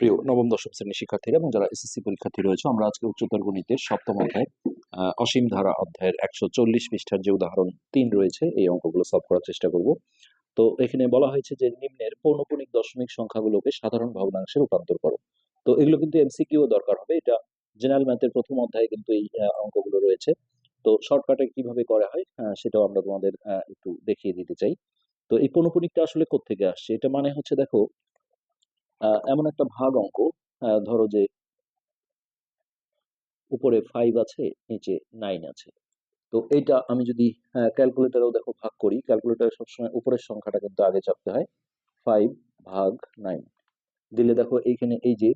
প্রিয় নবম, দশম শ্রেণির শিক্ষার্থীরা এবং যারা এসএসসি পরীক্ষার্থী রয়েছে, আমরা আজকে উচ্চতর গণিতের সপ্তম অধ্যায় অসীম ধারা অধ্যায়ের একশো চল্লিশ পৃষ্ঠার যে উদাহরণ তিন রয়েছে, এই অঙ্কগুলো সলভ করার চেষ্টা করব। তো এখানে বলা হয়েছে যে নিম্নের পৌনপুনিক দশমিক সংখ্যাগুলোকে সাধারণ ভগ্নাংশে রূপান্তর করো। তো এগুলো কিন্তু এমসিকিউ দরকার হবে, এটা জেনারেল ম্যাথের প্রথম অধ্যায়ে কিন্তু এই অঙ্কগুলো রয়েছে। তো শর্টকাটে কীভাবে করা হয় সেটাও আমরা তোমাদের একটু দেখিয়ে দিতে চাই। তো এই পৌনপুনিকটা আসলে কোত্থেকে আসছে? এটা মানে হচ্ছে দেখো এমন একটা ভাগ অঙ্ক ধরো যে উপরে ফাইভ আছে, নিচে নাইন আছে। তো এইটা আমি যদি ক্যালকুলেটারেও দেখো ভাগ করি ক্যালকুলেটারে সবসময় উপরের সংখ্যাটা কিন্তু আগে চাপতে হয় ফাইভ ভাগ নাইন দিলে দেখো এইখানে এই যে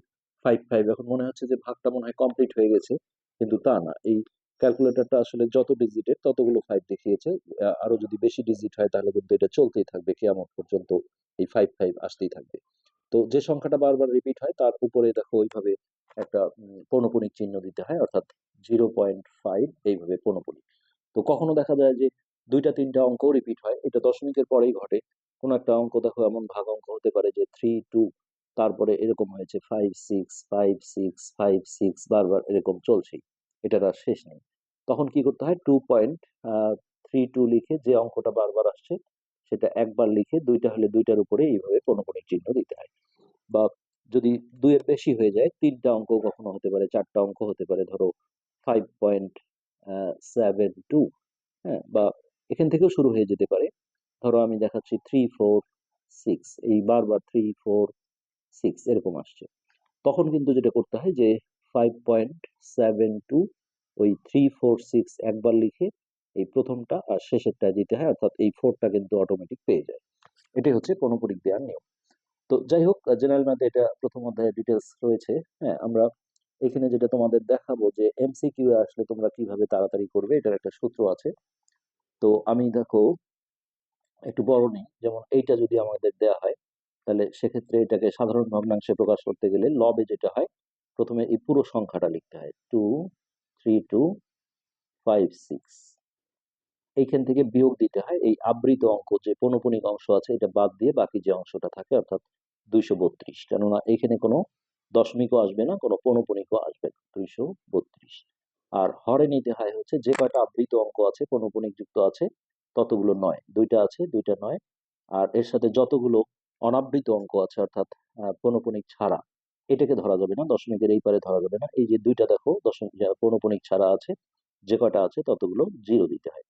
ফাইভ ফাইভ এখন মনে হচ্ছে যে ভাগটা মনে হয় কমপ্লিট হয়ে গেছে, কিন্তু তা না। এই ক্যালকুলেটরটা আসলে যত ডিজিটের ততগুলো ফাইভ দেখিয়েছে আরও যদি বেশি ডিজিট হয় তাহলে কিন্তু এটা চলতেই থাকবে, কেয়ামত পর্যন্ত এই ফাইভ ফাইভ আসতেই থাকবে। তো যে সংখ্যাটা বারবার রিপিট হয়, তার উপরে দেখো ওইভাবে একটা পৌনপুনিক চিহ্ন দিতে হয়, অর্থাৎ জিরো পয়েন্ট ফাইভ এইভাবে পৌনপুনিক তো কখনো দেখা যায় যে দুইটা, তিনটা অঙ্ক রিপিট হয়, এটা দশমিকের পরেই ঘটে। কোনো একটা অঙ্ক দেখো এমন ভাগ অঙ্ক হতে পারে যে থ্রি টু তারপরে এরকম হয়েছে five six five six five six বারবার এরকম চলছেই, এটার আর শেষ নেই। তখন কি করতে হয়? টু পয়েন্ট থ্রি টু লিখে যে অঙ্কটা বারবার আসছে সেটা একবার লিখে দুইটা হলে দুইটার উপরে এইভাবে পৌনপুনিক চিহ্ন দিতে হয়। বা যদি দুইয়ের বেশি হয়ে যায়, তিনটা অঙ্ক কখনো হতে পারে, চারটা অঙ্ক হতে পারে, ধরো ফাইভ পয়েন্ট সেভেন টু হ্যাঁ? বা এখান থেকেও শুরু হয়ে যেতে পারে। ধরো আমি দেখাচ্ছি থ্রি ফোর সিক্স এই বারবার থ্রি ফোর সিক্স এরকম আসছে। তখন কিন্তু যেটা করতে হয় যে ফাইভ পয়েন্ট সেভেন টু ওই থ্রি ফোর সিক্স একবার লিখে এই প্রথমটা আর শেষেরটা দিতে হয়? অর্থাৎ এই ফোরটা কিন্তু অটোমেটিক পেয়ে যায়। এটাই হচ্ছে পরিক দেওয়ার নিয়ম। তো যাই হোক জেনারেল ম্যাথে এটা প্রথম অধ্যায়ে ডিটেলস রয়েছে হ্যাঁ? আমরা এখানে যেটা তোমাদের দেখাবো যে এমসিকিউ এ আসলে তোমরা কীভাবে তাড়াতাড়ি করবে, এটার একটা সূত্র আছে। তো আমি দেখো, একটু বড় নেই, যেমন এইটা যদি আমাদের দেয়া হয়, তাহলে সেক্ষেত্রে এটাকে সাধারণ ভগ্নাংশে প্রকাশ করতে গেলে লবে যেটা হয়, প্রথমে এই পুরো সংখ্যাটা লিখতে হয় two three two five six এইখান থেকে বিয়োগ দিতে হয়। এই আবৃত অঙ্ক যে পৌনপুনিক অংশ আছে, এটা বাদ দিয়ে বাকি যে অংশটা থাকে, অর্থাৎ দুইশো বত্রিশ। কেননা এখানে কোনো দশমিকও আসবে না, কোনো পৌনপুনিকও আসবে না, দুইশো বত্রিশ। আর হরে নিতে হয় হচ্ছে যে কয়টা আবৃত অঙ্ক আছে পৌনপুনিক যুক্ত আছে, ততগুলো নয়। দুইটা আছে, দুইটা নয়। আর এর সাথে যতগুলো অনাবৃত অঙ্ক আছে, অর্থাৎ পৌনপুনিক ছাড়া, এটাকে ধরা যাবে না, দশমিকের এই পারে ধরা যাবে না। এই যে দুইটা দেখো দশমিক পৌনপুনিক ছাড়া আছে, যে কয়টা আছে, ততগুলো জিরো দিতে হয়।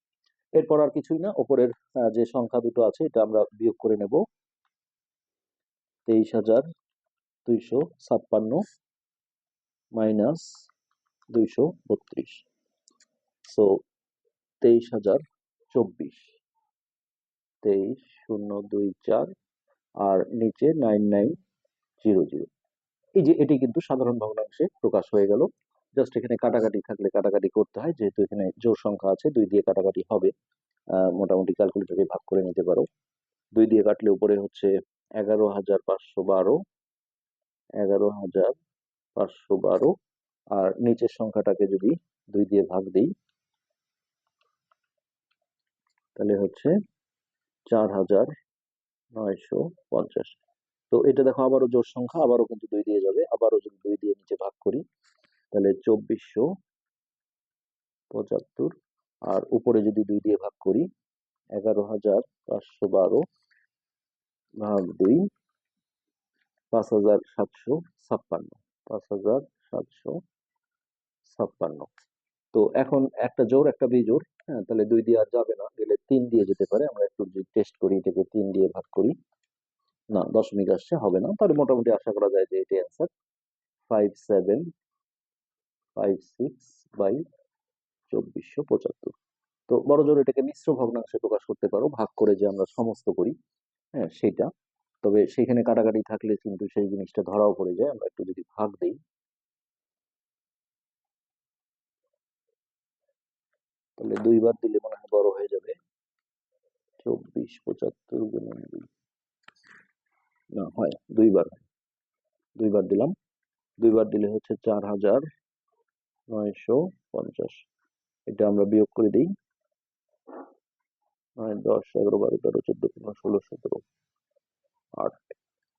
এরপর আর কিছুই না, ওপরের যে সংখ্যা দুটো আছে, এটা আমরা বিয়োগ করে নেব। তেইশ হাজার দুইশো ছাপ্পান্ন মাইনাস দুইশো বত্রিশ। সো তেইশ হাজার চব্বিশ। তেইশ শূন্য দুই চার আর নিচে নাইন নাইন জিরো জিরো। এই যে, এটি কিন্তু সাধারণ ভগ্নাংশে প্রকাশ হয়ে গেল। জাস্ট এখানে কাটাকাটি থাকলে কাটাকাটি করতে হয়। যেহেতু এখানে জোর সংখ্যা আছে, দুই দিয়ে কাটাকাটি হবে। মোটামুটি ক্যালকুলেটরে ভাগ করে নিতে পারো। দুই দিয়ে কাটলে উপরে হচ্ছে এগারো হাজার পাঁচশো বারো। এগারো হাজার পাঁচশো বারো। আর নিচের সংখ্যাটাকে যদি দুই দিয়ে ভাগ দিই, তাহলে হচ্ছে চার হাজার নয়শো পঞ্চাশ। তো এটা দেখো আবারও জোর সংখ্যা, আবারও কিন্তু দুই দিয়ে যাবে। আবারও যদি দুই দিয়ে নিচে ভাগ করি তাহলে চব্বিশশো পঁচাত্তর। আর উপরে যদি দুই দিয়ে ভাগ করি, এগারো হাজার পাঁচশো বারো ভাগ দুই, পাঁচ হাজার সাতশো ছাপ্পান্ন, পাঁচ হাজার সাতশো ছাপ্পান্ন। তো এখন একটা জোর একটা বিজোর হ্যাঁ তাহলে দুই দিয়ে আর যাবে না গেলে তিন দিয়ে যেতে পারে। আমরা একটু টেস্ট করি, এটাকে তিন দিয়ে ভাগ করি, না, দশমিক আসছে, হবে না। তাহলে মোটামুটি আশা করা যায় যে এটি answer five seven five six by চব্বিশশো পঁচাত্তর। তো বড় জোর এটাকে মিশ্র ভগ্নাংশে প্রকাশ করতে পারো, ভাগ করে যে আমরা সমস্ত করি হ্যাঁ সেটা। তবে সেখানে কাটাকাটি থাকলে কিন্তু সেই জিনিসটা ধরাও পড়ে যায়। আমরা একটু যদি ভাগ দিই। তাহলে দুইবার দিলে মনে হয় বড় হয়ে যাবে। চব্বিশ পঁচাত্তর গুণন না, হয়, দুইবার। দুইবার দিলাম। দুইবার দিলে হচ্ছে চার হাজার নয়শো পঞ্চাশ। এটা আমরা বিয়োগ করে দিই। নয় দশ, এগারো, বারো, তেরো, চোদ্দ, পনেরো, ষোলো, সতেরো, আট।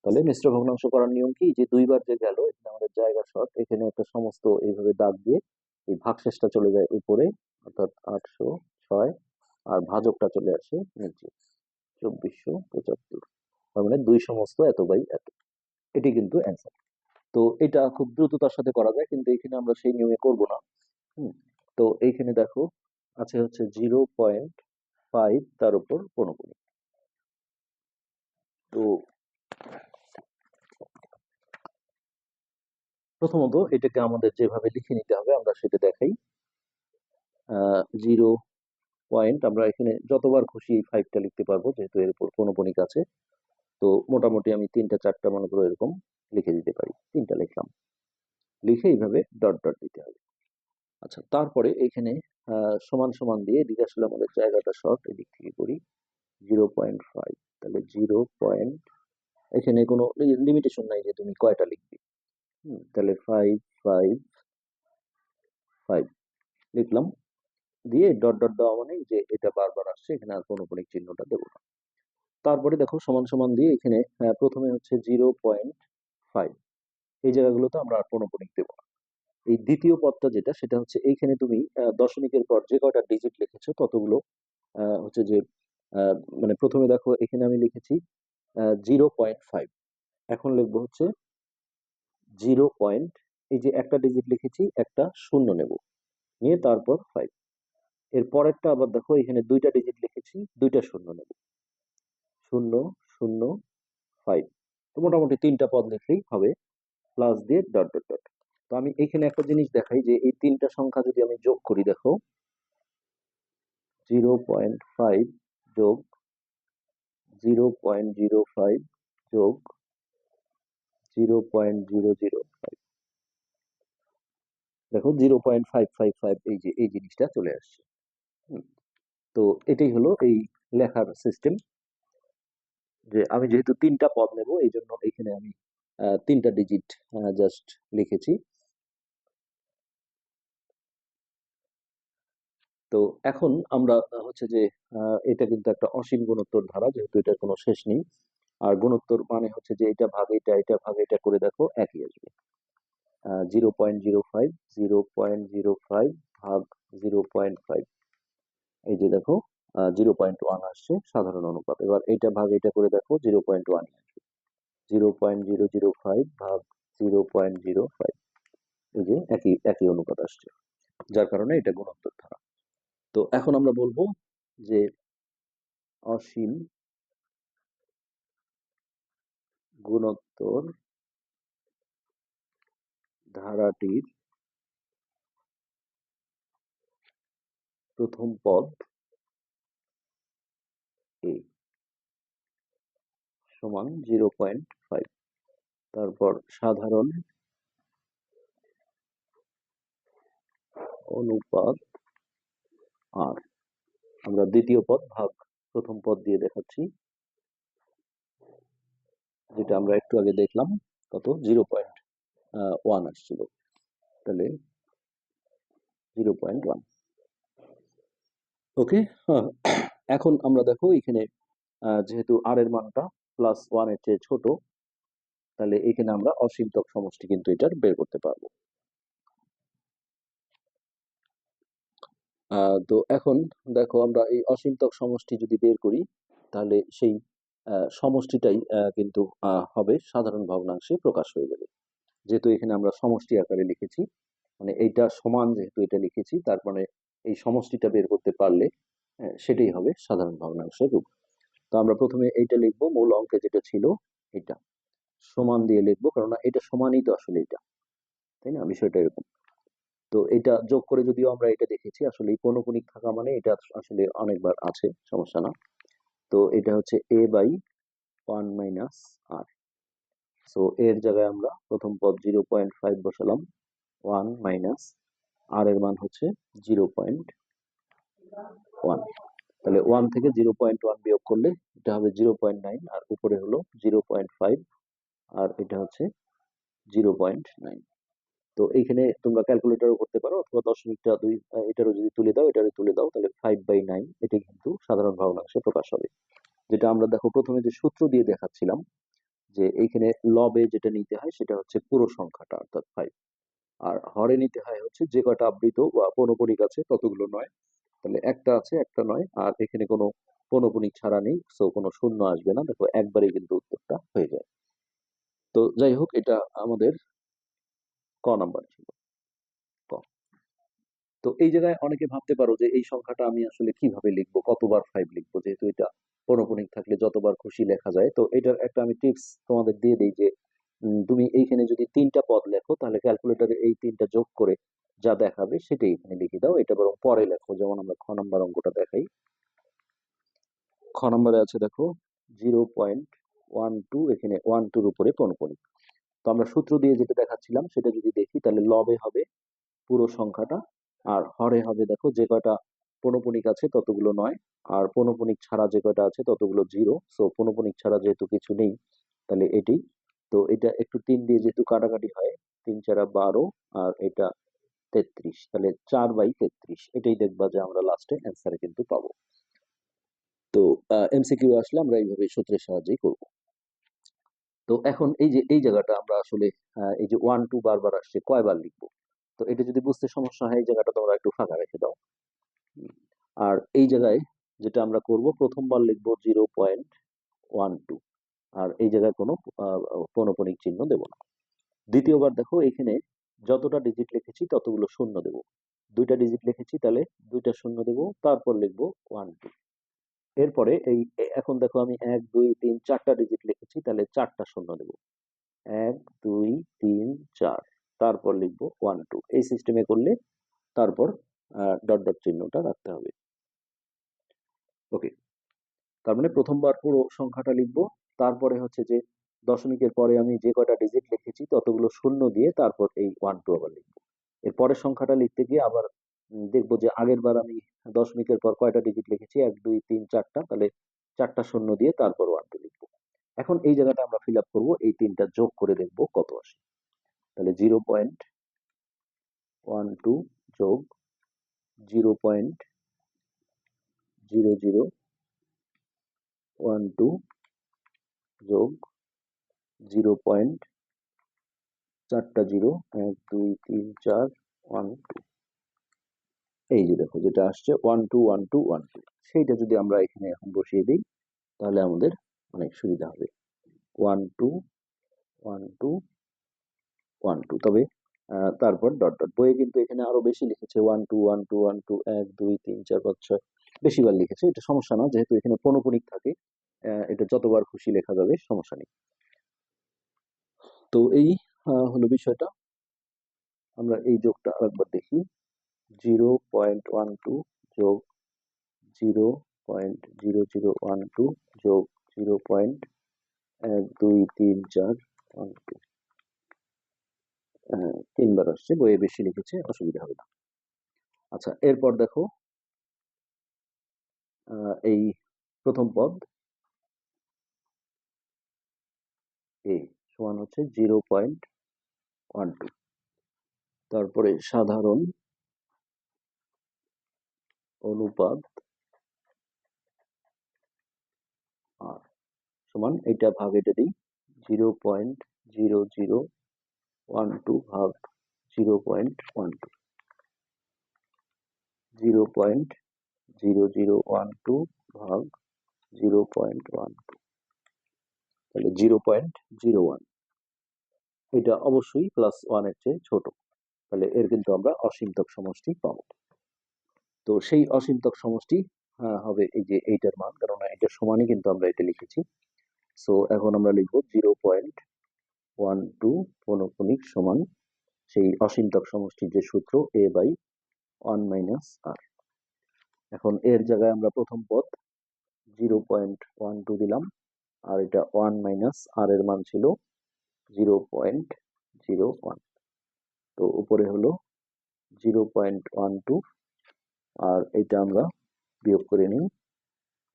তাহলে মিশ্র ভগ্নাংশ করার নিয়ম কি? যে দুইবার যে গেল, এখানে আমাদের জায়গা শর্ট এখানে একটা সমস্ত এইভাবে দাগ দিয়ে এই ভাগশেষটা চলে যায় উপরে, অর্থাৎ আটশো ছয়, আর ভাজকটা চলে আসে নিচে। চব্বিশশো পঁচাত্তর। তার মানে দুই সমস্ত এত বাই এত। এটি কিন্তু অ্যান্সার তো এটা খুব দ্রুততার সাথে করা যায়, কিন্তু এখানে আমরা সেই নিয়মে করব না। তো এইখানে দেখো, আছে হচ্ছে জিরো পয়েন্ট ফাইভ তার উপর পনেরো তো প্রথমত এটাকে আমাদের যেভাবে লিখে নিতে হবে আমরা সেটা দেখাই। জিরো পয়েন্ট আমরা এখানে যতবার খুশি এই ফাইভটা লিখতে পারব, যেহেতু এর উপর কোনো পৌনপণিক আছে। তো মোটামুটি আমি তিনটা, চারটা মনে করো এরকম লিখে দিতে পারি। তিনটা লিখলাম। লিখে এইভাবে ডট ডট দিতে হবে। আচ্ছা তারপরে এখানে সমান সমান দিয়ে এদিকে আসলে আমাদের জায়গাটা শর্ট এদিক থেকে করি। জিরো পয়েন্ট ফাইভ তাহলে জিরো পয়েন্ট এখানে কোনো লিমিটেশন নাই যে তুমি কয়টা লিখবে। তাহলে ফাইভ ফাইভ ফাইভ লিখলাম। দিয়ে ডট ডট দেওয়া মানে যে এটা বারবার আসছে, এখানে আর কোনো কোনো চিহ্নটা দেবো না। তারপরে দেখো সমান সমান দিয়ে এখানে প্রথমে হচ্ছে জিরো পয়েন্ট ফাইভ এই জায়গাগুলোতে আমরা আর কোনো দেবো না। এই দ্বিতীয় পদটা যেটা, সেটা হচ্ছে এইখানে তুমি দশমিকের পর যে কয়টা ডিজিট লিখেছো, ততগুলো হচ্ছে যে মানে প্রথমে দেখো এখানে আমি লিখেছি জিরো পয়েন্ট ফাইভ এখন লিখব হচ্ছে জিরো পয়েন্ট এই যে একটা ডিজিট লিখেছি, একটা শূন্য নেব। নিয়ে তারপর ফাইভ এর পরেরটা আবার দেখো, এখানে দুইটা ডিজিট লিখেছি, দুইটা শূন্য নেব। শূন্য শূন্য ফাইভ তো মোটামুটি তিনটা পদ লিখলেই হবে প্লাস দিয়ে ডট ডট ডট তো আমি এখানে একটা জিনিস দেখাই যে এই তিনটা সংখ্যা যদি আমি যোগ করি, দেখো জিরো পয়েন্ট ফাইভ যোগ জিরো পয়েন্ট জিরো ফাইভ যোগ zero point zero zero five দেখো zero point five five five এই যে, এই জিনিসটা চলে আসছে। তো এটাই হলো এই লেখার সিস্টেম যে আমি যেহেতু তিনটা পদ নেব এই জন্য এখানে আমি তিনটা ডিজিট জাস্ট লিখেছি। তো এখন আমরা হচ্ছে যে এটা কিন্তু একটা অসীম গুণোত্তর ধারা, যেহেতু এটার কোনো শেষ নেই। আর গুণোত্তর মানে হচ্ছে যে এটা ভাগ এটা এটা ভাগ এটা করে দেখো, একই আসবে। Zero point zero five zero point zero five ভাগ জিরো পয়েন্ট ফাইভ এই যে দেখো জিরো পয়েন্ট ওয়ান আসছে সাধারণ অনুপাত। এবার এটা ভাগ এটা করে দেখো জিরো পয়েন্ট ওয়ান আসবে। Zero point zero zero five ভাগ জিরো পয়েন্ট জিরো ফাইভ এই যে একই একই অনুপাত আসছে, যার কারণে এটা গুণোত্তর ধারা। তো এখন আমরা বলব যে অসীম গুণোত্তর ধারাটির প্রথম পদ সমান জিরো পয়েন্ট ফাইভ। তারপর সাধারণ অনুপাত আর। আমরা দ্বিতীয় পদ, ভাগ প্রথম পদ দিয়ে দেখাচ্ছি। যেটা আমরা একটু আগে দেখলাম, কত? জিরো পয়েন্ট ওয়ান আসছিল। তাহলে জিরো পয়েন্ট ওয়ান। ওকে? এখন আমরা দেখো এখানে যেহেতু আর এর মানটা প্লাস ওয়ানের চেয়ে ছোট, তাহলে এখানে আমরা অসীমতক সমষ্টি কিন্তু এটার বের করতে পারব। তো এখন দেখো আমরা এই অসীমতক সমষ্টি যদি বের করি, তাহলে সেই সমষ্টিটাই কিন্তু হবে সাধারণ ভগ্নাংশে প্রকাশ হয়ে যাবে। যেহেতু এখানে আমরা সমষ্টি আকারে লিখেছি মানে এইটা সমান যেহেতু এটা লিখেছি তার মানে এই সমষ্টিটা বের করতে পারলে সেটাই হবে সাধারণ ভগ্নাংশের রূপ। তো আমরা প্রথমে এইটা লিখব, মূল অঙ্কে যেটা ছিল এটা। সমান দিয়ে লিখব কারণ এটা সমানই তো আসলে এটা। তাই না? বিষয়টা এরকম। তো এটা যোগ করে যদিও আমরা এটা দেখেছি, আসলে পৌনপুনিক থাকা মানে এটা আসলে অনেকবার আছে, সমস্যা না। তো এটা হচ্ছে a by one minus r so এর জায়গায় আমরা প্রথম পদ জিরো পয়েন্ট ফাইভ বসালাম ওয়ান মাইনাস আর এর মান হচ্ছে জিরো পয়েন্ট ওয়ান তাহলে ওয়ান থেকে জিরো পয়েন্ট ওয়ান বিয়োগ করলে এটা হবে জিরো পয়েন্ট নাইন আর উপরে হলো জিরো পয়েন্ট ফাইভ আর এটা হচ্ছে জিরো পয়েন্ট নাইন তো এইখানে তোমরা ক্যালকুলেটরও করতে পারো অথবা দশমিকটা দুই, এটারও যদি তুলে দাও, এটারও তুলে দাও, তাহলে ফাইভ বাই নাইন এটা কিন্তু সাধারণ ভগ্নাংশে প্রকাশ হবে। যেটা আমরা দেখো প্রথমে যে সূত্র দিয়ে দেখাচ্ছিলাম, যে এইখানে লবে যেটা নিতে হয় সেটা হচ্ছে পুরো সংখ্যাটা, অর্থাৎ ফাইভ আর হরে নিতে হয় হচ্ছে যে কয়টা আবৃত বা পৌনপণিক আছে ততগুলো নয়। তাহলে একটা আছে, একটা নয়। আর এখানে কোনো পৌনপণিক ছাড়া নেই সো কোনো শূন্য আসবে না। দেখো, একবারেই কিন্তু উত্তরটা হয়ে যায়। তো যাই হোক, এটা আমাদের ক নাম্বার ছিল। ক। তো এই জায়গায় অনেকে ভাবতে পারো যে এই সংখ্যাটা আমি আসলে কীভাবে লিখব, কতবার ফাইভ লিখব? যেহেতু এটা পৌনপণিক থাকলে যতবার খুশি লেখা যায়। তো এটার একটা আমি টিপস তোমাদের দিয়ে দিই যে তুমি এইখানে যদি তিনটা পদ লেখো, তাহলে ক্যালকুলেটরে এই তিনটা যোগ করে যা দেখাবে সেটাই এখানে লিখে দাও। এটা বরং পরে লেখো। যেমন আমরা খ নম্বর অঙ্কটা দেখাই। খ নম্বরে আছে দেখো, জিরো পয়েন্ট ওয়ান টু এখানে ওয়ান টুর উপরে পৌনপণিক তো আমরা সূত্র দিয়ে যেটা দেখাচ্ছিলাম সেটা যদি দেখি তাহলে লবে হবে পুরো সংখ্যাটা। আর হরে হবে দেখো যে কয়টা পৌনপণিক আছে ততগুলো নয়। আর পৌনপণিক ছাড়া যে কয়টা আছে ততগুলো জিরো। সো পৌনপণিক ছাড়া যেহেতু কিছু নেই তাহলে এটি। তো এটা একটু তিন দিয়ে যেহেতু কাটাকাটি হয়, তিন চারা বারো আর এটা তেত্রিশ তাহলে চার বাই তেত্রিশ এটাই দেখবা যে আমরা লাস্টে অ্যান্সারে কিন্তু পাবো। তো এমসিকিউ আসলে আমরা এইভাবে সূত্রের সাহায্যেই করব। তো এখন এই যে এই জায়গাটা আমরা আসলে এই যে ওয়ান টু বারবার আসছে কয়বার লিখব? তো এটা যদি বুঝতে সমস্যা হয় এই জায়গাটা তোমরা একটু ফাঁকা রেখে দাও। আর এই জায়গায় যেটা আমরা করব প্রথমবার লিখব জিরো পয়েন্ট ওয়ান টু আর এই জায়গায় কোনো আহ, পৌনপণিক চিহ্ন দেব না। দ্বিতীয়বার দেখো এখানে যতটা ডিজিট লিখেছি ততগুলো শূন্য দেব। দুইটা ডিজিট লিখেছি তাহলে দুইটা শূন্য দেব, তারপর লিখব ওয়ান টু এরপরে এই এখন দেখো আমি এক, দুই, তিন, চারটা ডিজিট লিখেছি, তাহলে চারটা শূন্য দেব। এক, দুই, তিন, চার, তারপর লিখব ওয়ান টু এই সিস্টেমে করলে তারপর ডট ডট চিহ্নটা রাখতে হবে। ওকে তার মানে প্রথমবার পুরো সংখ্যাটা লিখব, তারপরে হচ্ছে যে দশমিকের পরে আমি যে কয়টা ডিজিট লিখেছি, ততগুলো শূন্য দিয়ে তারপর এই ওয়ান টু আবার লিখব। এর পরের সংখ্যাটা লিখতে গিয়ে আবার দেখব যে আগের বার আমি দশমিকের পর কয়টা ডিজিট লিখেছি? এক, দুই, তিন, চারটা, তাহলে চারটা শূন্য দিয়ে তারপর ওয়ান টু লিখব। এখন এই জায়গাটা আমরা ফিল আপ করব, এই তিনটা যোগ করে দেখব কত আসে। তাহলে জিরো পয়েন্ট ওয়ান টু যোগ zero point zero zero one two যোগ জিরো পয়েন্ট চারটা জিরো, এক, দুই, তিন, চার ওয়ান টু এই যে দেখো, যেটা আসছে one two one two one two সেইটা যদি আমরা এখানে এখন বসিয়ে দিই, তাহলে আমাদের অনেক সুবিধা হবে। One two one two one two তবে তারপর ডট ডট বইয়ে কিন্তু এখানে আরও বেশি লিখেছে one two one two one two এক, দুই, তিন, চার, পাঁচ, ছয়। বেশিবার লিখেছে, এটা সমস্যা না, যেহেতু এখানে পৌনপণিক থাকে এটা যতবার খুশি লেখা যাবে, সমস্যা নেই। তো এই হলো বিষয়টা। আমরা এই যোগটা আরেকবার দেখি। জিরো পয়েন্ট ওয়ান টু যোগ zero point zero zero one two যোগ জিরো পয়েন্ট এক, দুই, তিন, চার ওয়ান টু তিনবার আসছে, বইয়ে বেশি লিখেছে, অসুবিধা হবে না। আচ্ছা এরপর দেখো এই প্রথম পদ, এ। সমান হচ্ছে জিরো পয়েন্ট ওয়ান টু তারপরে সাধারণ অনুপাত আর সমান এটা ভাগ এটা দিই zero point zero zero one two ভাগ zero point one two zero point zero zero one two ভাগ জিরো পয়েন্ট ওয়ান টু তাহলে জিরো পয়েন্ট জিরো ওয়ান। এটা অবশ্যই প্লাস ওয়ানের চেয়ে ছোট। তাহলে এর কিন্তু আমরা অসীমতক সমষ্টি পাব। তো সেই অসীমতক সমষ্টি হবে এই যে এইটার মান কারণ এটার সমানই কিন্তু আমরা এটা লিখেছি। সো এখন আমরা লিখব জিরো পয়েন্ট ওয়ান টু পৌনপুনিক সমান সেই অসীমতক সমষ্টির যে সূত্র a by one minus r এখন এর জায়গায় আমরা প্রথম পদ জিরো পয়েন্ট ওয়ান টু দিলাম। আর এটা ওয়ান মাইনাস আর এর মান ছিল জিরো পয়েন্ট জিরো ওয়ান তো উপরে হলো জিরো পয়েন্ট ওয়ান টু আর এটা আমরা বিয়োগ করে নিই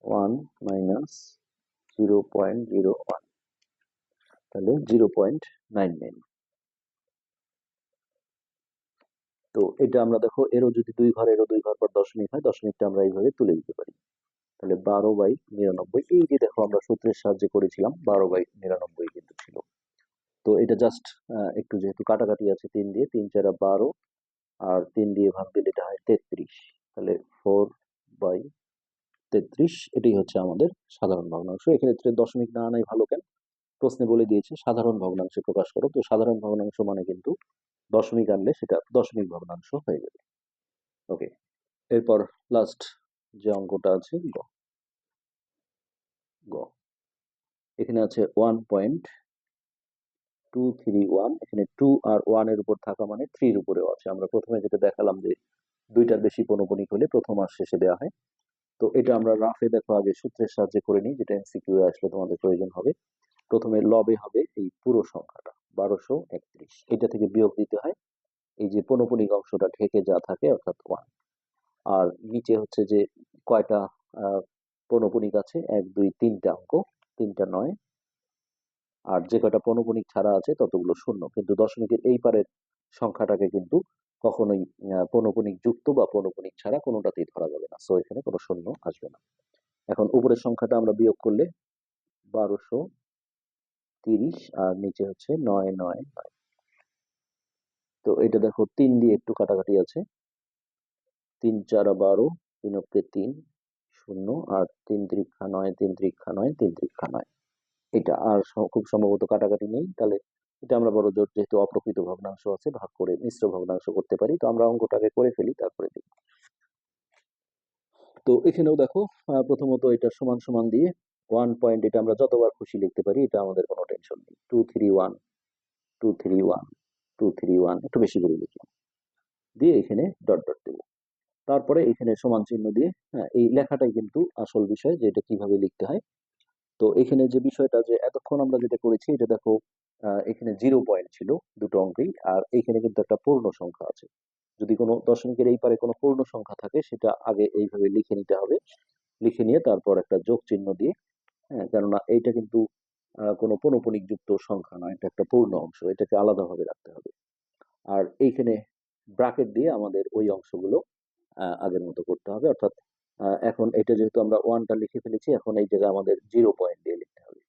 one minus zero point zero one তাহলে জিরো পয়েন্ট নাইন নাইন তো এটা আমরা দেখো, এরও যদি দুই ঘর, এরও দুই ঘর পর দশমিক হয়, দশমিকটা আমরা এইভাবে তুলে দিতে পারি। তাহলে বারো বাই নিরানব্বই। এই যে দেখো, আমরা সূত্রের সাহায্যে করেছিলাম, বারো বাই নিরানব্বই কিন্তু ছিল। তো এটা জাস্ট একটু যেহেতু কাটাকাটি আছে তিন দিয়ে, তিন চারা বারো আর তিন দিয়ে ভাগ দিলে এটা হয় তেত্রিশ। তাহলে ফোর বাই তেত্রিশ, এটাই হচ্ছে আমাদের সাধারণ ভগ্নাংশ। এক্ষেত্রে দশমিক না আনাই ভালো কেন? প্রশ্নে বলে দিয়েছে, সাধারণ ভগ্নাংশে প্রকাশ করো। তো সাধারণ ভগ্নাংশ মানে কিন্তু দশমিক আনলে সেটা দশমিক ভগ্নাংশ হয়ে যাবে। ওকে এরপর লাস্ট যে অঙ্কটা আছে, গ। গ। এখানে আছে one point two three one এখানে টু আর ওয়ানের উপর থাকা মানে থ্রির উপরেও আছে। আমরা প্রথমে যেটা দেখালাম যে দুইটার বেশি পনপনিক হলে প্রথম আর শেষে দেওয়া হয়। তো এটা আমরা রাফে দেখো আগে সূত্রের সাহায্যে করে নিই, যেটা এমসিকিউ আসলে তোমাদের প্রয়োজন হবে। প্রথমে লবে হবে এই পুরো সংখ্যাটা, বারোশো একত্রিশ। এটা থেকে বিয়োগ দিতে হয়। এই যে পনপনিক অংশটা ঢেকে যা থাকে, অর্থাৎ ওয়ান আর নিচে হচ্ছে যে কয়টা পনপনিক আছে? এক, দুই, তিনটা অঙ্ক, তিনটা, নয়। আর যে কয়টা পনপনিক ছাড়া আছে, ততগুলো শূন্য। কিন্তু দশমিকের এই পারের সংখ্যাটাকে কিন্তু কখনোই পনপনিক যুক্ত বা পনপনিক ছাড়া কোনোটাতেই ধরা যাবে না। সো এখানে কোনো শূন্য আসবে না। এখন উপরের সংখ্যাটা আমরা বিয়োগ করলে বারোশো তিরিশ আর নিচে হচ্ছে নয় নয় নয়। তো এটা দেখো তিন দিয়ে একটু কাটাকাটি আছে। তিন চার বারো তিন তিন, শূন্য, আর তিন ত্রিক্ষা নয়, তিন ত্রিক্ষা নয়, তিন ত্রিক্ষা নয়। এটা আর খুব সম্ভবত কাটাকাটি নেই। তাহলে এটা আমরা বড় জোর যেহেতু অপ্রকৃত ভগ্নাংশ আছে, ভাগ করে মিশ্র ভগ্নাংশ করতে পারি। তো আমরা অঙ্কটাকে করে ফেলি, তারপরে দেখি। তো এখানেও দেখো প্রথমত এটা সমান সমান দিয়ে ওয়ান পয়েন্ট এটা আমরা যতবার খুশি লিখতে পারি, এটা আমাদের কোনো টেনশন নেই। Two three one two three one two three one একটু বেশি করে লিখলাম। দিয়ে এখানে ডট ডট দেবো। তারপরে এখানে সমান চিহ্ন দিয়ে হ্যাঁ এই লেখাটাই কিন্তু আসল বিষয় যে এটা কীভাবে লিখতে হয়। তো এখানে যে বিষয়টা যে এতক্ষণ আমরা যেটা করেছি, এটা দেখো এখানে জিরো পয়েন্ট ছিল দুটো অঙ্কেই, আর এখানে কিন্তু একটা পূর্ণ সংখ্যা আছে। যদি কোনো দশমিকের এই পারে কোনো পূর্ণ সংখ্যা থাকে, সেটা আগে এইভাবে লিখে নিতে হবে। লিখে নিয়ে তারপর একটা যোগ চিহ্ন দিয়ে হ্যাঁ কেননা এইটা কিন্তু কোনো পনপনিক যুক্ত সংখ্যা নয়, এটা একটা পূর্ণ অংশ, এটাকে আলাদাভাবে রাখতে হবে। আর এইখানে ব্রাকেট দিয়ে আমাদের ওই অংশগুলো আগের মতো করতে হবে। অর্থাৎ এখন এটা যেহেতু আমরা ওয়ানটা লিখে ফেলেছি, এখন এই জায়গায় আমাদের জিরো পয়েন্ট দিয়ে লিখতে হবে।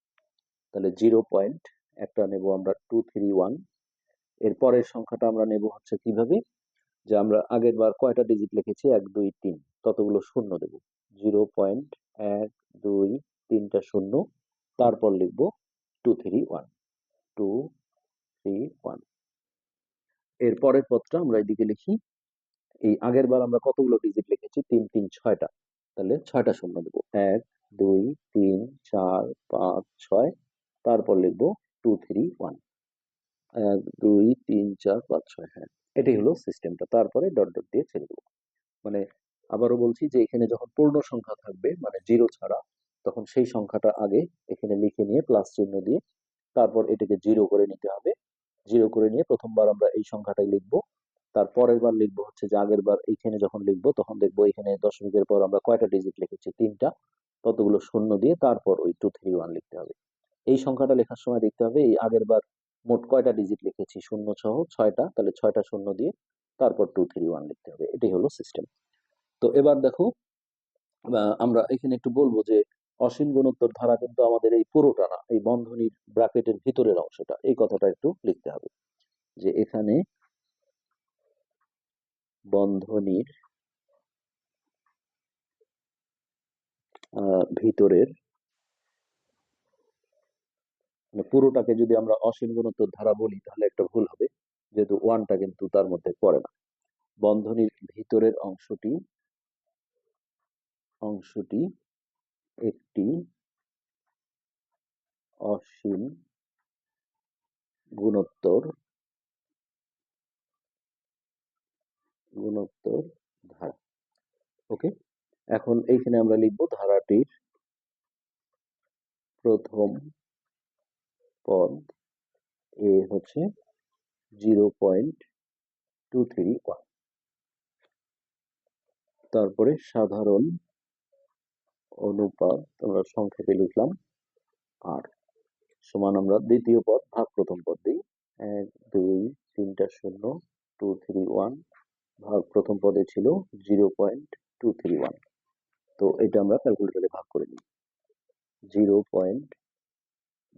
তাহলে জিরো পয়েন্ট একটা নেব আমরা টু থ্রি ওয়ানের পরের সংখ্যাটা আমরা নেব হচ্ছে কীভাবে? যে আমরা আগের বার কয়টা ডিজিট লিখেছি? এক, দুই, তিন। ততগুলো শূন্য দেব। জিরো পয়েন্ট এক, দুই, তিনটা শূন্য। তারপর লিখব two three one two three ওয়ানের পরের পদটা আমরা এদিকে লিখি এই আগের বার আমরা কতগুলো ডিজিট লিখেছি? তিন তিন, ছয়টা। তাহলে ছয়টা শূন্য দেবো। এক, দুই, তিন, চার, পাঁচ, ছয়। তারপর লিখব টু থ্রি ওয়ান এক, দুই, তিন, চার, পাঁচ, ছয়। হ্যাঁ এটাই হলো সিস্টেমটা তারপরে ডট ডট দিয়ে ছেড়ে দেবো। মানে আবারও বলছি যে এখানে যখন পূর্ণ সংখ্যা থাকবে মানে জিরো ছাড়া, তখন সেই সংখ্যাটা আগে এখানে লিখে নিয়ে প্লাস চিহ্ন দিয়ে, তারপর এটাকে জিরো করে নিতে হবে। জিরো করে নিয়ে প্রথমবার আমরা এই সংখ্যাটাই লিখব। তার পরের বার লিখব হচ্ছে যে আগের বার এইখানে যখন লিখব তখন দেখব এখানে দশমিকের পর আমরা কয়টা ডিজিট লিখেছি? তিনটা। ততগুলো শূন্য দিয়ে তারপর ওই টু থ্রি ওয়ান লিখতে হবে। এই সংখ্যাটা লেখার সময় দেখতে হবে এই আগের বার মোট কয়টা ডিজিট লিখেছি? শূন্য সহ ছয়টা, তাহলে ছয়টা শূন্য দিয়ে তারপর টু থ্রি ওয়ান লিখতে হবে। এটাই হলো সিস্টেম তো এবার দেখো আমরা এখানে একটু বলব যে অসীম গুণোত্তর ধারা কিন্তু আমাদের এই পুরোটা না, এই বন্ধনীর ব্র্যাকেটের ভিতরের অংশটা, এই কথাটা একটু লিখতে হবে। যে এখানে বন্ধনীর ভিতরের মানে পুরোটাকে যদি আমরা অসীম গুণোত্তর ধারা বলি, তাহলে একটা ভুল হবে। যেহেতু ওয়ানটা কিন্তু তার মধ্যে পড়ে না। বন্ধনীর ভিতরের অংশটি অংশটি একটি অসীম গুণোত্তর গুণোত্তর ধারা। ওকে এখন এইখানে আমরা লিখব ধারাটির প্রথম পদ এ হচ্ছে zero point two three one তারপরে সাধারণ অনুপাত আমরা সংক্ষেপে লিখলাম আর সমান আমরা দ্বিতীয় পদ, ভাগ প্রথম পদ দিই। এক, দুই, তিনটা, শূন্য টু থ্রি ওয়ান ভাগ প্রথম পদে ছিল zero point two three one তো এটা আমরা ক্যালকুলেটরে ভাগ করে নিই। Zero point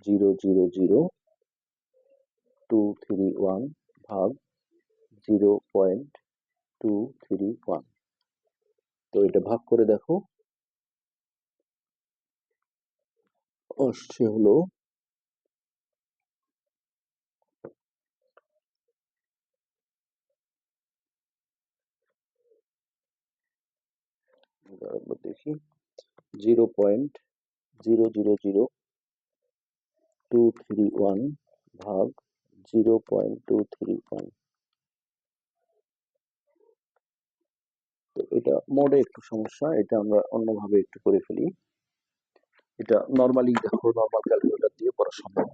zero zero zero two three one ভাগ zero point two three one তো এটা ভাগ করে দেখো, আসছে হলো একবার দেখি। Zero point zero zero zero two three one ভাগ zero point two three one তো এটা মোডে একটু সমস্যা, এটা আমরা অন্যভাবে একটু করে ফেলি। এটা নর্মালি দেখো নর্মাল ক্যালকুলেটর দিয়ে করা সম্ভব।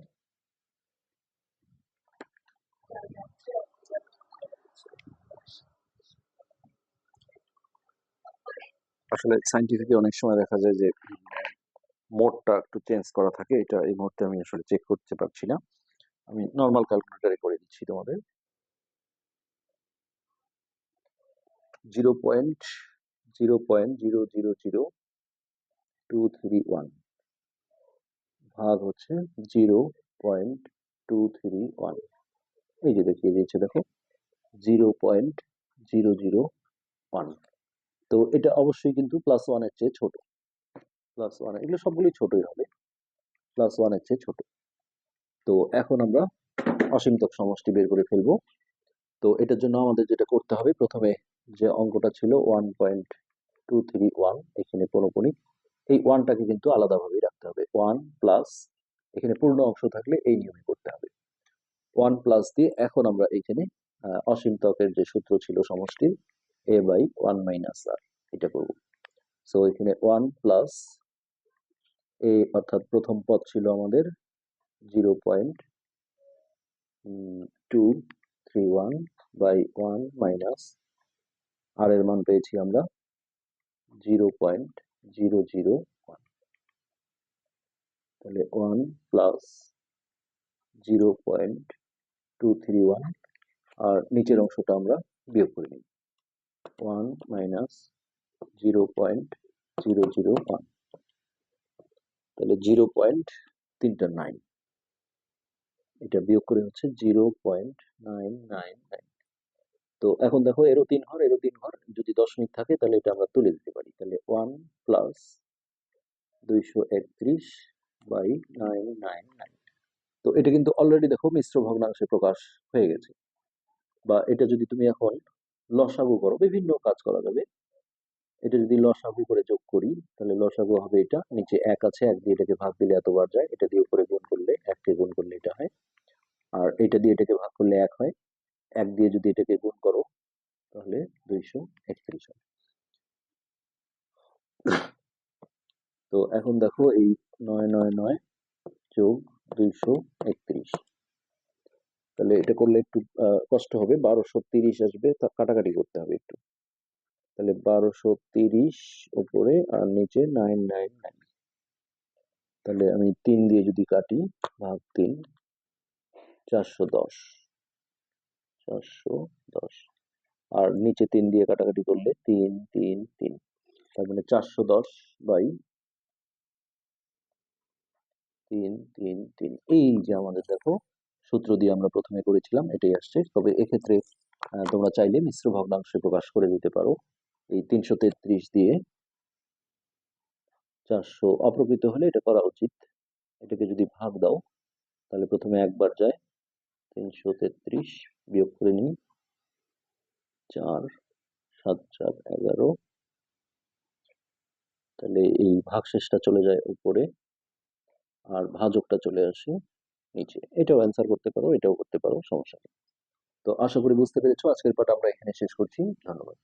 আসলে সাইন্টিফিকে অনেক সময় দেখা যায় যে, মোডটা একটু চেঞ্জ করা থাকে। এটা এই মুহূর্তে আমি আসলে চেক করতে পারছি না। আমি নর্মাল ক্যালকুলেটরে করে দিচ্ছি তোমাদের। Zero point zero point zero zero zero two three one ভাগ হচ্ছে zero point two three one এই যে দেখিয়ে দিয়েছে, দেখো। Zero point zero zero one তো এটা অবশ্যই কিন্তু প্লাস ওয়ানের চেয়ে ছোট। প্লাস ওয়ান এগুলো সবগুলোই ছোটই হবে। প্লাস ওয়ানের চেয়ে ছোট। তো এখন আমরা অসীমতক সমষ্টি বের করে ফেলব। তো এটার জন্য আমাদের যেটা করতে হবে, প্রথমে যে অঙ্কটা ছিল one point two three one এখানে পনপনি এই ওয়ানটাকে কিন্তু আলাদাভাবেই রাখতে হবে। ওয়ান প্লাস এখানে পূর্ণ অংশ থাকলে এই নিয়মে করতে হবে। ওয়ান প্লাস দিয়ে এখন আমরা এখানে অসীমতকের যে সূত্র ছিল সমষ্টির a by one minus r এটা করব। সো এখানে ওয়ান প্লাস এ অর্থাৎ প্রথম পদ ছিল আমাদের zero point two three one by one minus r এর মান পেয়েছি আমরা zero point zero zero one তাহলে one plus zero point two three one আর নিচের অংশটা আমরা বিয়োগ করে নিই। One minus zero point zero zero one তাহলে জিরো পয়েন্ট তিনটা নাইন এটা বিয়োগ করে হচ্ছে zero point nine nine nine তো এখন দেখো এরও তিন ঘর, এরও তিন ঘর। যদি দশমিক থাকে তাহলে এটা আমরা তুলে দিতে পারি। তাহলে ওয়ান প্লাস দুইশো একত্রিশ বাই নাইন নাইন নাইন তো এটা কিন্তু অলরেডি দেখো মিশ্র ভগ্নাংশে প্রকাশ হয়ে গেছে। বা এটা যদি তুমি এখন লসাগু করো, বিভিন্ন কাজ করা যাবে। এটা যদি লসাগু করে যোগ করি, তাহলে লসাগু হবে এটা, নিচে এক আছে, এক দিয়ে এটাকে ভাগ দিলে এতবার যায়, এটা দিয়ে উপরে গুণ করলে এককে গুণ করলে এটা হয়। আর এটা দিয়ে এটাকে ভাগ করলে এক হয়, এক দিয়ে যদি এটাকে গুণ করো, তাহলে দুইশো একত্রিশ হয়। তো এখন দেখো এই নয় নয় নয় যোগ দুইশো একত্রিশ। তাহলে এটা করলে একটু কষ্ট হবে। বারোশো তিরিশ আসবে, তা কাটাকাটি করতে হবে একটু। তাহলে বারোশো তিরিশ উপরে আর নিচে নাইন নাইন নাইন তাহলে আমি তিন দিয়ে যদি কাটি, ভাগ তিন, চারশো দশ। চারশো দশ। আর নিচে তিন দিয়ে কাটাকাটি করলে তিন তিন তিন। তার মানে চারশো দশ বাই তিন তিন তিন। এই যে আমাদের দেখো সূত্র দিয়ে আমরা প্রথমে করেছিলাম, এটাই আসছে। তবে এক্ষেত্রে তোমরা চাইলে মিশ্র ভগ্নাংশে প্রকাশ করে দিতে পারো। এই তিনশো তেত্রিশ দিয়ে চারশো অপ্রকৃত হলে এটা করা উচিত। এটাকে যদি ভাগ দাও, তাহলে প্রথমে একবার যায়। তিনশো তেত্রিশ বিয়োগ করে নিই। চার, সাত, চার, এগারো। তাহলে এই ভাগশেষটা চলে যায় উপরে, আর ভাজকটা চলে আসে নিচে। এটাও অ্যান্সার করতে পারো, এটাও করতে পারো, সমস্যা নেই। তো আশা করি বুঝতে পেরেছ। আজকের পাঠ আমরা এখানে শেষ করছি। ধন্যবাদ।